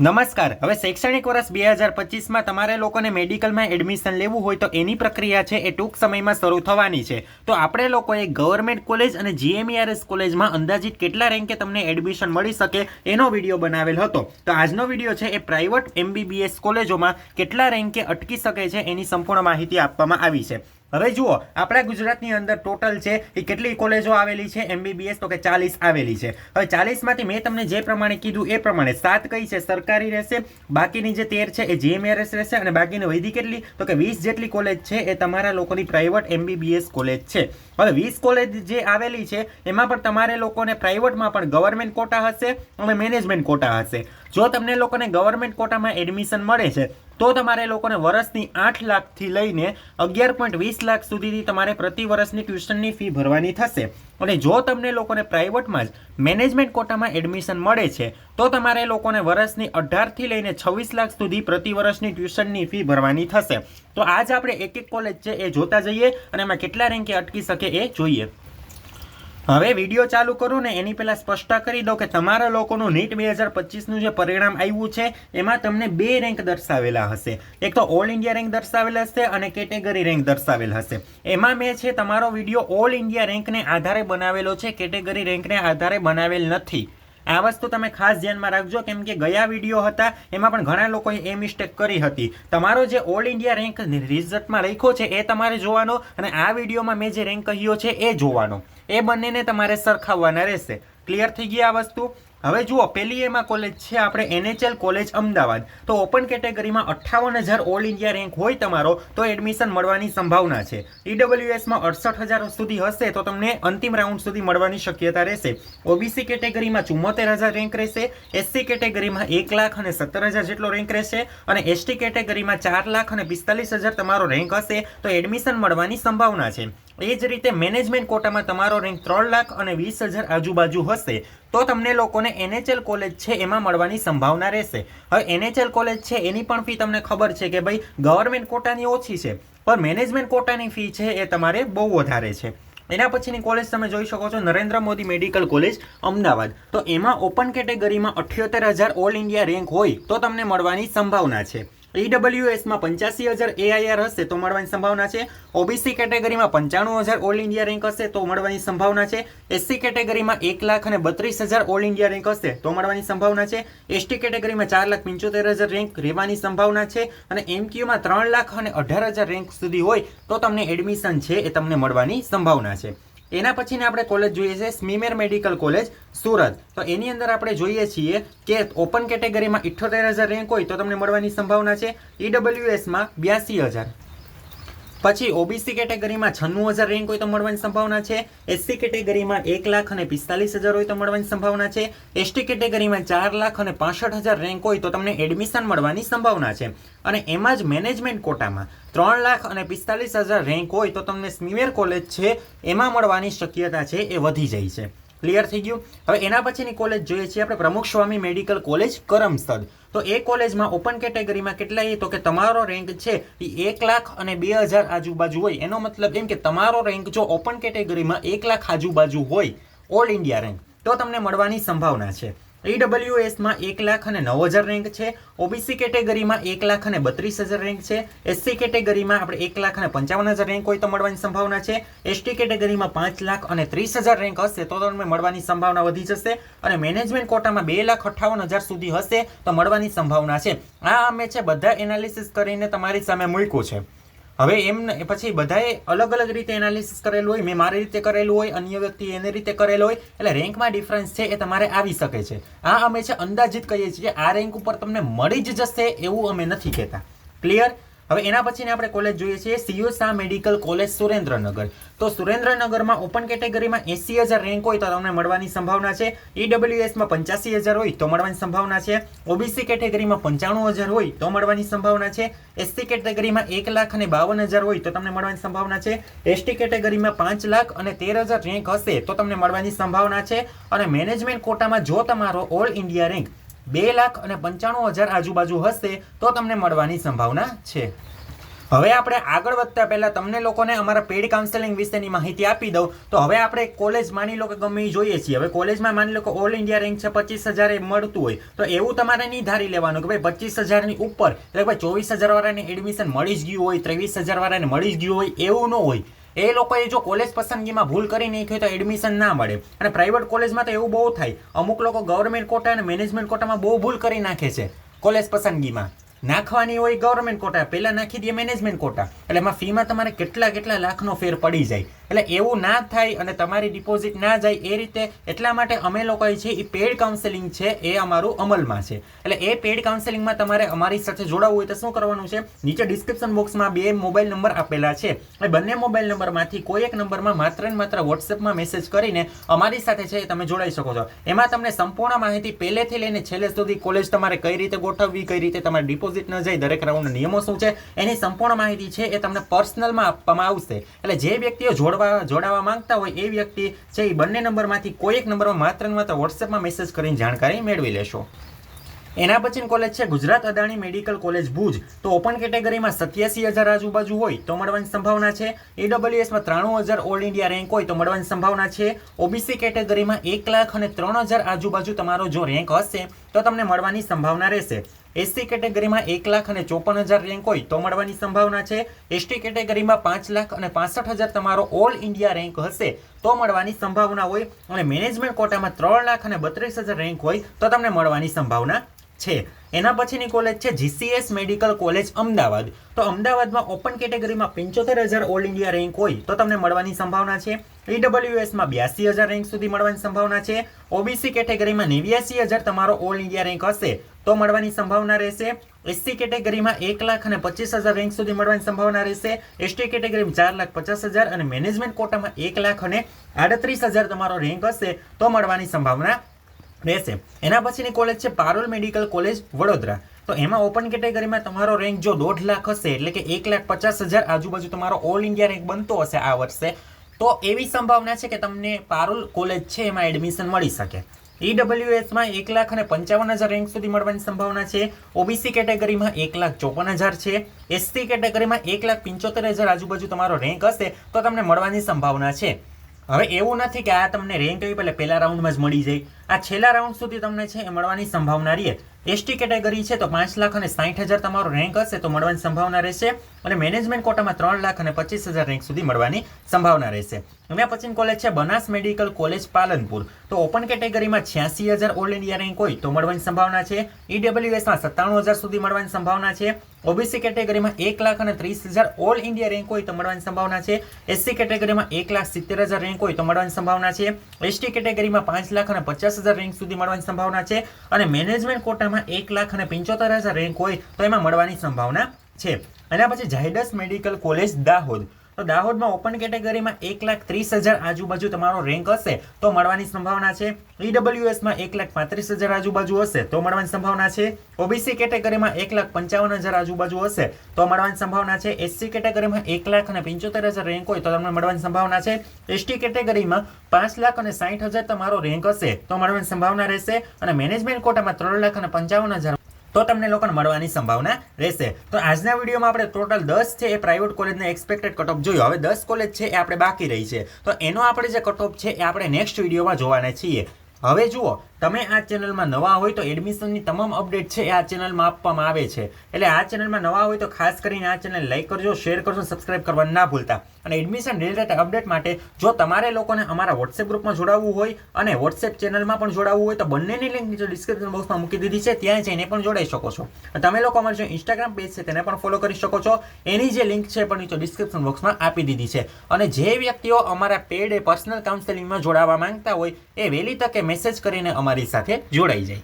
નમસ્કાર. હવે શૈક્ષણિક વર્ષ બે હજાર પચીસમાં તમારે લોકોને મેડિકલમાં એડમિશન લેવું હોય તો એની પ્રક્રિયા છે એ ટૂંક સમયમાં શરૂ થવાની છે. તો આપણે લોકોએ ગવર્મેન્ટ કોલેજ અને જીએમઈઆરએસ કોલેજમાં અંદાજિત કેટલા રેન્કે તમને એડમિશન મળી શકે એનો વીડિયો બનાવેલ હતો. તો આજનો વીડિયો છે એ પ્રાઇવેટ એમબીબીએસ કોલેજોમાં કેટલા રેન્કે અટકી શકે છે એની સંપૂર્ણ માહિતી આપવામાં આવી છે. હવે જુઓ, આપણા ગુજરાતની અંદર ટોટલ છે એ કેટલી કોલેજો આવેલી છે? એમબીબીએસ તો કે ચાલીસ આવેલી છે. હવે ચાલીસમાંથી મેં તમને જે પ્રમાણે કીધું એ પ્રમાણે સાત કઈ છે? સરકારી રહેશે, બાકીની જે તેર છે એ જીએમઆરએસ રહેશે અને બાકીની વૈધી કેટલી? તો કે વીસ જેટલી કોલેજ છે એ તમારા લોકોની પ્રાઇવેટ એમબીબીએસ કોલેજ છે. હવે વીસ કોલેજ જે આવેલી છે, એમાં પણ તમારે લોકોને પ્રાઇવેટમાં પણ ગવર્મેન્ટ કોટા હશે અને મેનેજમેન્ટ કોટા હશે. જો તમને લોકોને ગવર્મેન્ટ કોટામાં એડમિશન મળે છે તો તમારે લોકોને વર્ષની આઠ લાખથી લઈને અગિયાર પોઈન્ટ વીસ લાખ સુધીની તમારે પ્રતિ વર્ષની ટ્યુશનની ફી ભરવાની થશે. અને જો તમને લોકોને પ્રાઇવેટમાં જ મેનેજમેન્ટ કોટામાં એડમિશન મળે છે, તો તમારે લોકોને વર્ષની અઢારથી લઈને છવ્વીસ લાખ સુધી પ્રતિ વર્ષની ટ્યુશનની ફી ભરવાની થશે. તો આજ આપણે એક એક કોલેજ છે એ જોતા જઈએ અને એમાં કેટલા રેન્કે અટકી શકે એ જોઈએ. હવે વીડિયો ચાલુ કરું ને એની પહેલાં સ્પષ્ટ કરી દઉં કે તમારા લોકોનું નીટ બે હજાર પચીસનું જે પરિણામ આવ્યું છે, એમાં તમને બે રેન્ક દર્શાવેલા હશે. એક તો ઓલ ઇન્ડિયા રેન્ક દર્શાવેલ હશે અને કેટેગરી રેન્ક દર્શાવેલ હશે. એમાં મેં છે, તમારો વીડિયો ઓલ ઇન્ડિયા રેન્કને આધારે બનાવેલો છે, કેટેગરી રેન્કને આધારે બનાવેલ નથી. આ વસ્તુ તમે ખાસ ધ્યાનમાં રાખજો, કેમ કે ગયા વીડિયો હતા, એમાં પણ ઘણા લોકોએ એ મિસ્ટેક કરી હતી. તમારો જે ઓલ ઇન્ડિયા રેન્ક રિઝલ્ટમાં લખ્યો છે, એ તમારે જોવાનો અને આ વિડીયોમાં મેં જે રેન્ક કહ્યો છે, એ જોવાનો. એ બંનેને તમારે સરખાવવાના રહેશે. ક્લિયર થઈ ગઈ આ વસ્તુ? હવે જુઓ, પેલી એમાં કોલેજ છે, આપણે એનએચએલ કોલેજ અમદાવાદ. તો ઓપન કેટેગરીમાં અઠ્ઠાવન હજાર ઓલ ઇન્ડિયા રેન્ક હોય તમારો, તો એડમિશન મળવાની સંભાવના છે. ઈડબ્લ્યુએસમાં અડસઠ હજાર સુધી હશે, તો તમને અંતિમ રાઉન્ડ સુધી મળવાની શક્યતા રહેશે. ઓબીસી કેટેગરીમાં ચુમ્મોતેર હજાર રેન્ક રહેશે એસસી કેટેગરીમાં એક લાખ અને સત્તર હજાર જેટલો રેન્ક રહેશે, અને એસટી કેટેગરીમાં ચાર લાખ અને પિસ્તાલીસ હજાર તમારો રેન્ક હશે, તો એડમિશન મળવાની સંભાવના છે. એ જ રીતે મેનેજમેન્ટ કોટામાં તમારો રેન્ક ત્રણ લાખ અને વીસ હજાર આજુબાજુ હશે, તો તમને લોકોને એનએચએલ કોલેજ છે એમાં મળવાની સંભાવના રહેશે. હવે એનએચએલ કોલેજ છે, એની પણ ફી તમને ખબર છે કે ભાઈ, ગવર્મેન્ટ કોટાની ઓછી છે, પણ મેનેજમેન્ટ કોટાની ફી છે એ તમારે બહુ વધારે છે. એના પછીની કોલેજ તમે જોઈ શકો છો, નરેન્દ્ર મોદી મેડિકલ કોલેજ, અમદાવાદ. તો એમાં ઓપન કેટેગરીમાં અઠ્યોતેર હજાર ઓલ ઇન્ડિયા રેન્ક હોય, તો તમને મળવાની સંભાવના છે. ઈડબ્લ્યુએસમાં પંચ્યાસી હજાર એઆઈઆર હશે તો મળવાની સંભાવના છે. ઓબીસી કેટેગરીમાં પંચાણું હજાર ઓલ ઇન્ડિયા રેન્ક હશે તો મળવાની સંભાવના છે. એસસી કેટેગરીમાં એક લાખ અને બત્રીસ હજાર ઓલ ઇન્ડિયા રેન્ક હશે તો મળવાની સંભાવના છે. એસટી કેટેગરીમાં ચાર લાખ પંચોતેર હજાર રેન્ક રહેવાની સંભાવના છે અને એમક્યુમાં ત્રણ લાખ અને અઢાર હજાર રેન્ક સુધી હોય તો તમને એડમિશન છે એ તમને મળવાની સંભાવના છે. એના પછીને આપણે કોલેજ જોઈએ છે સ્મીમેર મેડિકલ કોલેજ સુરત. તો એની અંદર આપણે જોઈએ છીએ કે ઓપન કેટેગરીમાં ઇઠ્ઠોતેર હજાર રેન્ક હોય તો તમને મળવાની સંભાવના છે. ઈડબ્લ્યુએસમાં બ્યાસી હજાર. પછી ઓબીસી કેટેગરીમાં છન્નું હજાર રેન્ક હોય તો મળવાની સંભાવના છે. એસસી કેટેગરીમાં એક લાખ અને પિસ્તાલીસ હજાર હોય તો મળવાની સંભાવના છે. એસટી કેટેગરીમાં ચાર લાખ અને પાસઠ હજાર રેન્ક હોય તો તમને એડમિશન મળવાની સંભાવના છે. અને એમાં જ મેનેજમેન્ટ કોટામાં ત્રણ લાખ અને પિસ્તાલીસ હજાર રેન્ક હોય તો તમને સ્મીમેર કોલેજ છે, એમાં મળવાની શક્યતા છે એ વધી જાય છે. ક્લિયર થઈ ગયું? હવે એના પછીની કોલેજ જોઈએ છીએ આપણે. પ્રમુખ સ્વામી મેડિકલ કોલેજ કરમસદ. તો એ કોલેજમાં ઓપન કેટેગરીમાં કેટલા એ તો કે તમારો રેન્ક છે એ એક લાખ અને બે હજાર આજુબાજુ હોય. એનો મતલબ એમ કે તમારો રેન્ક જો ઓપન કેટેગરીમાં એક લાખ આજુબાજુ હોય ઓલ ઇન્ડિયા રેન્ક તો તમને મળવાની સંભાવના છે. ઈડબ્લ્યુએસમાં એક લાખ અને નવ હજાર રેન્ક છે. ઓબીસી કેટેગરીમાં એક લાખ અને બત્રીસ હજાર રેન્ક છે. એસસી કેટેગરીમાં આપણે એક લાખ અને પંચાવન હજાર રેન્ક હોય તો મળવાની સંભાવના છે. એસટી કેટેગરીમાં પાંચ લાખ અને ત્રીસ હજાર રેન્ક હશે તો તમને મળવાની સંભાવના વધી જશે અને મેનેજમેન્ટ કોટામાં બે લાખ અઠ્ઠાવન હજાર સુધી હશે તો મળવાની સંભાવના છે. આ અમે છે બધા એનાલિસિસ કરીને તમારી સામે મૂક્યું છે. હવે એમ પછી બધાએ અલગ અલગ રીતે એનાલિસિસ કરેલું હોય, મેં મારી રીતે કરેલું હોય, અન્ય વ્યક્તિ એની રીતે કરેલું હોય, એટલે રેન્કમાં ડિફરન્સ છે એ તમારે આવી શકે છે. આ અમે છે અંદાજિત કહીએ છીએ આ રેન્ક ઉપર તમને મળી જ જશે એવું અમે નથી કહેતા. ક્લિયર હવે એના પછીને આપણે કોલેજ જોઈએ છીએ CU Shah medical college Surendranagar. તો સુરેન્દ્રનગરમાં ઓપન કેટેગરીમાં એસી હજાર રેન્ક હોય તો તમને મળવાની સંભાવના છે. ઈડબ્લ્યુએસમાં પંચ્યાસી હજાર હોય તો મળવાની સંભાવના છે. ઓબીસી કેટેગરીમાં પંચાણું હજાર હોય તો મળવાની સંભાવના છે. એસસી કેટેગરીમાં એક લાખ અને બાવન હજાર હોય તો તમને મળવાની સંભાવના છે. એસટી કેટેગરીમાં પાંચ લાખ અને તેર હજાર રેન્ક હશે તો તમને મળવાની સંભાવના છે. અને મેનેજમેન્ટ કોટામાં જો તમારો ઓલ ઇન્ડિયા રેન્ક બે લાખ અને પંચાણું હજાર આજુબાજુ હશે તો તમને મળવાની સંભાવના છે. હવે આપણે આગળ વધતા પહેલાં તમને લોકોને અમારા પેડ કાઉન્સેલિંગ વિશેની માહિતી આપી દઉં. તો હવે આપણે કોલેજ માની લો કે ગમે જોઈએ છીએ. હવે કોલેજમાં માની લો કે ઓલ ઇન્ડિયા રેન્ક છે, પચીસ હજાર એ મળતું હોય. તો એવું તમારે નહીં ધારી લેવાનું કે ભાઈ પચીસ હજારની ઉપર, એટલે ભાઈ ચોવીસ હજારવાળાને એડમિશન મળી જ ગયું હોય, ત્રેવીસ હજાર વાળાને મળી જ ગયું હોય, એવું ન હોય. એ લોકોએ જો કોલેજ પસંદગીમાં ભૂલ કરી નાખી હોય તો એડમિશન ના મળે. અને પ્રાઇવેટ કોલેજમાં તો એવું બહુ થાય. અમુક લોકો ગવર્મેન્ટ કોટા અને મેનેજમેન્ટ કોટામાં બહુ ભૂલ કરી નાખે છે કોલેજ પસંદગીમાં. નાખવાની હોય ગવર્મેન્ટ કોટા પહેલાં નાખી દઈએ મેનેજમેન્ટ કોટા એટલે એમાં ફીમાં તમારે કેટલા કેટલા લાખનો ફેર પડી જાય. એટલે એવું ના થાય અને તમારી ડિપોઝિટ ના જાય એ રીતે, એટલા માટે અમે લોકોએ છે એ પેડ કાઉન્સેલિંગ છે એ અમારું અમલમાં છે. એટલે એ પેડ કાઉન્સેલિંગમાં તમારે અમારી સાથે જોડાવવું હોય તો શું કરવાનું છે? નીચે ડિસ્ક્રિપ્શન બોક્સમાં બે મોબાઈલ નંબર આપેલા છે. એ બંને મોબાઈલ નંબરમાંથી કોઈ એક નંબરમાં માત્ર ને માત્ર વોટ્સએપમાં મેસેજ કરીને અમારી સાથે છે એ તમે જોડાઈ શકો છો. એમાં તમને સંપૂર્ણ માહિતી પહેલેથી લઈને છેલ્લે સુધી કોલેજ તમારે કઈ રીતે ગોઠવવી, કઈ રીતે તમારે ડિપોઝિટ ન જાય, દરેક રાઉન્ડના નિયમો શું છે, એની સંપૂર્ણ માહિતી છે એ તમને પર્સનલમાં આપવામાં આવશે. એટલે જે વ્યક્તિઓ જોડવા જોડાવા માંગતા હોય એ વ્યક્તિ છે એ બંને નંબરમાંથી કોઈ એક નંબરમાં માત્ર ને માત્ર વોટ્સએપમાં મેસેજ કરીને જાણકારી મેળવી લેશો. એના પછીની કોલેજ છે ગુજરાત અદાણી મેડિકલ કોલેજ ભુજ. તો ઓપન કેટેગરીમાં સત્યાસી હજાર આજુબાજુ હોય તો મળવાની સંભાવના છે. એડબ્લ્યુએસમાં ત્રાણું હજાર ઓલ ઇન્ડિયા રેન્ક હોય તો મળવાની સંભાવના છે. ઓબીસી કેટેગરીમાં એક લાખ અને ત્રણ હજાર આજુબાજુ તમારો જો રેન્ક હશે તો તમને મળવાની સંભાવના રહેશે. એસસી કેટેગરીમાં એક લાખ અને ચોપન હજાર રેન્ક હોય તો મળવાની સંભાવના છે. એસટી કેટેગરીમાં પાંચ લાખ અને પાસઠ હજાર તમારો ઓલ ઇન્ડિયા રેન્ક હશે તો મળવાની સંભાવના હોય અને મેનેજમેન્ટ કોટામાં ત્રણ લાખ અને બત્રીસ હજાર રેન્ક હોય તો તમને મળવાની સંભાવના છે. એના પછીની કોલેજ છે જીસીએસ મેડિકલ કોલેજ અમદાવાદ. તો અમદાવાદમાં ઓપન કેટેગરીમાં પંચોતેર હજાર ઓલ ઇન્ડિયા રેન્ક હોય તો તમને મળવાની સંભાવના છે. ઈડબ્લ્યુએસમાં બ્યાસી હજાર રેન્ક સુધી મળવાની સંભાવના છે. ઓબીસી કેટેગરીમાં નેવ્યાસી હજાર તમારો ઓલ ઇન્ડિયા રેન્ક હશે તો મળવાની સંભાવના રહેશે. એસસી કેટેગરીમાં એક લાખ અને પચીસ હજાર રેન્ક સુધી મળવાની સંભાવના રહેશે. એસટી કેટેગરીમાં ચાર લાખ પચાસ હજાર અને મેનેજમેન્ટ કોટામાં એક લાખ અને આડત્રીસ હજાર તમારો રેન્ક હશે તો મળવાની સંભાવના રહેશે. એના પછીની કોલેજ છે પારોલ મેડિકલ કોલેજ વડોદરા. તો એમાં ઓપન કેટેગરીમાં તમારો રેન્ક જો દોઢ લાખ હશે, એટલે કે એક લાખ પચાસ હજાર આજુબાજુ તમારો ઓલ ઇન્ડિયા રેન્ક બનતો હશે આ વર્ષે. તો એવી સંભાવના છે કે તમને પારોલ કોલેજ છે એમાં એડમિશન મળી શકે. ઈડબ્લ્યુએસમાં એક લાખ અને પંચાવન હજાર રેન્ક સુધી મળવાની સંભાવના છે. ઓબીસી કેટેગરીમાં એક લાખ ચોપન હજાર છે. એસટી કેટેગરીમાં એક લાખ પંચોતેર હજાર આજુબાજુ તમારો રેન્ક હશે તો તમને મળવાની સંભાવના છે. હવે એવું નથી કે આ તમને રેન્ક એવી પહેલાં પહેલા રાઉન્ડમાં જ મળી જાય. આ છેલ્લા રાઉન્ડ સુધી તમને છે એ મળવાની સંભાવના રહે. એસટી કેટેગરી છે તો પાંચ લાખ અને સાઠ હજાર તમારો રેન્ક હશે તો મળવાની સંભાવના રહેશે. અને મેનેજમેન્ટ કોટામાં ત્રણ લાખ અને પચીસ હજાર રેન્ક સુધી મળવાની સંભાવના રહેશે. એના પછીની કોલેજ છે બનાસ મેડિકલ કોલેજ પાલનપુર. તો ઓપન કેટેગરીમાં છ્યાસી હજાર ઓલ ઇન્ડિયા રેન્ક હોય તો મળવાની સંભાવના છે. ઈડબ્લ્યુએસમાં સત્તાણું હજાર સુધી મળવાની સંભાવના છે. ઓબીસી કેટેગરીમાં એક લાખ અને ત્રીસ હજાર ઓલ ઇન્ડિયા રેન્ક હોય તો મળવાની સંભાવના છે. એસસી કેટેગરીમાં એક લાખ સિત્તેર હજાર રેન્ક હોય તો મળવાની સંભાવના છે. એસટી કેટેગરીમાં પાંચ લાખ અને પચાસ હજાર રેન્ક સુધી મળવાની સંભાવના છે. અને મેનેજમેન્ટ કોટામાં એક લાખ અને પંચોતેર હજાર રેન્ક હોય તો એમાં મળવાની સંભાવના છે. એના પછી ઝાયડસ મેડિકલ કોલેજ દાહોદ. તો દાહોદમાં ઓપન કેટેગરીમાં એક લાખ ત્રીસ હજાર આજુબાજુ તમારો રેન્ક હશે, તો મળવાની સંભાવના છે. ઈડબ્લ્યુએસમાં એક લાખ પાંત્રીસ હજાર આજુબાજુ હશે, તો મળવાની સંભાવના છે. ઓબીસી કેટેગરીમાં એક લાખ પંચાવન હજાર આજુબાજુ હશે, તો મળવાની સંભાવના છે. એસસી કેટેગરીમાં એક લાખ અને પંચોતેર હજાર રેન્ક હોય, તો તમને મળવાની સંભાવના છે. એસટી કેટેગરીમાં પાંચ લાખ અને સાઠ હજાર તમારો રેન્ક હશે, તો મળવાની સંભાવના રહેશે. અને મેનેજમેન્ટ કોટામાં ત્રણ લાખ અને પંચાવન હજાર તો તમને લોકોને મળવાની સંભાવના રહેશે. તો આજના વિડીયોમાં આપણે ટોટલ દસ છે એ પ્રાઇવેટ કોલેજને એક્સપેક્ટેડ કટઓફ જોયું. હવે દસ કોલેજ છે એ આપણે બાકી રહી છે. તો એનો આપણે જે કટઓફ છે એ આપણે નેક્સ્ટ વિડીયોમાં જોવાના છીએ. હવે જુઓ તમે આ ચેનલમાં નવા હોય તો એડમિશનની તમામ અપડેટ છે એ આ ચેનલમાં આપવામાં આવે છે. એટલે આ ચેનલમાં નવા હોય તો ખાસ કરીને આ ચેનલ લાઈક કરજો, શેર કરજો, સબસ્ક્રાઇબ કરવા ના ભૂલતા. અને એડમિશન રિલેટેડ અપડેટ માટે જો તમારે લોકોને અમારા વોટ્સએપ ગ્રુપમાં જોડાવવું હોય અને વોટ્સએપ ચેનલમાં પણ જોડાવવું હોય તો બંનેની લિંક નીચે ડિસ્ક્રિપ્શન બોક્સમાં મૂકી દીધી છે, ત્યાં જઈને પણ જોડાઈ શકો છો. તમે લોકો અમારો જે ઇન્સ્ટાગ્રામ પેજ છે તેને પણ ફોલો કરી શકો છો. એની જે લિંક છે પણ નીચે ડિસ્ક્રિપ્શન બોક્સમાં આપી દીધી છે. અને જે વ્યક્તિઓ અમારા પેડ પર્સનલ કાઉન્સેલિંગમાં જોડાવા માંગતા હોય એ વહેલી તકે મેસેજ કરીને અમારી સાથે જોડાઈ જાય.